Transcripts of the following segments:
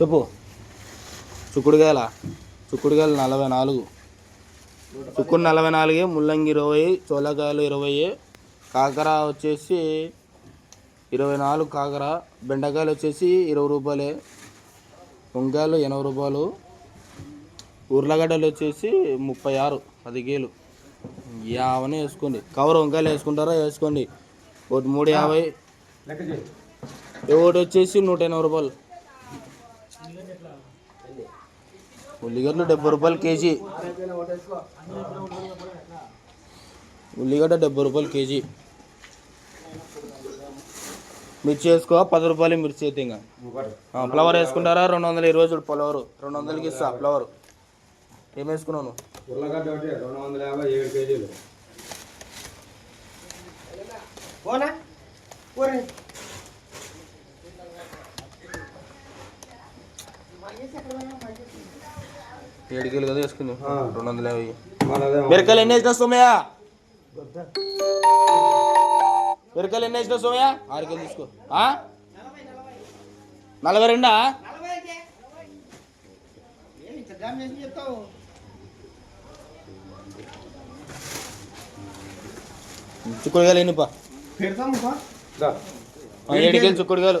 చెప్పు. చుక్కుడుగాయల? చుక్కుడుగాయలు నలభై నాలుగు. చుక్కుడు నలభై నాలుగు ముల్లంగి ఇరవై చోలకాయలు ఇరవై కాకర వచ్చేసి ఇరవై నాలుగు కాకర బెండకాయలు వచ్చేసి ఇరవై రూపాయలే వంకాయలు ఎనభై రూపాయలు ఉర్లగడ్డలు వచ్చేసి ముప్పై ఆరు పది కేలు. యావని వేసుకోండి. కవర్ వంకాయలు వేసుకుంటారా? వేసుకోండి. ఒకటి మూడు యాభై. ఒకటి వచ్చేసి నూట ఎనభై రూపాయలు. ఉల్లిగడ్డలు డెబ్బై రూపాయలు కేజీ. ఉల్లిగడ్డ డెబ్బై రూపాయలు కేజీ. మిర్చి వేసుకో పది రూపాయలు మిర్చి అయితే ఇంకా. ఆ, ఫ్లవర్ వేసుకుంటారా? రెండు వందల ఇరవై చూడు ఫ్లవర్. రెండు వందలకి ఇస్తా ఫ్లవర్. ఏం ఒకటి రెండు వందల యాభై ఏడు కిలో కదా వేసుకుంది. రెండు వందల యాభై. మిరకాయలు ఎన్ని వేసినా సోమయ్య? మిరకాయలు ఎన్ని వేసినా సోమయ్య? ఆరు కిలో తీసుకో. ఆ? నలభై రెండా? చుక్కుడుగాయలు ఎన్ని పా? పెడతాము పా. దా. ఆ, ఏడు కిలో చుక్కుడుగాయలు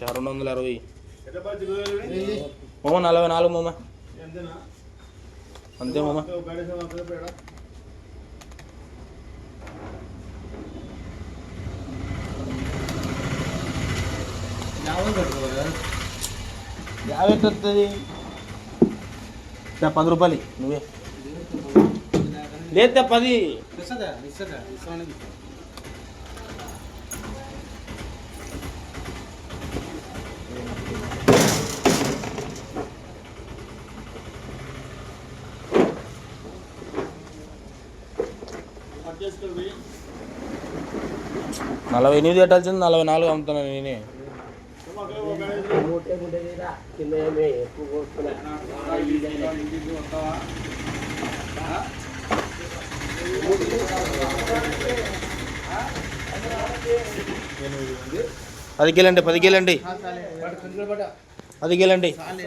రెండు వందల అరవై మామ నలభై నాలుగు మామ. అంతే మామ. యాభై వస్తుంది దా, పది రూపాయలు నువ్వే. లేదా పది. నలభై ఎనిమిది పెట్టాల్సింది నలభై నాలుగు అమ్ముతున్నాను నేనే. పది పదికేలండి పదికేలండి పది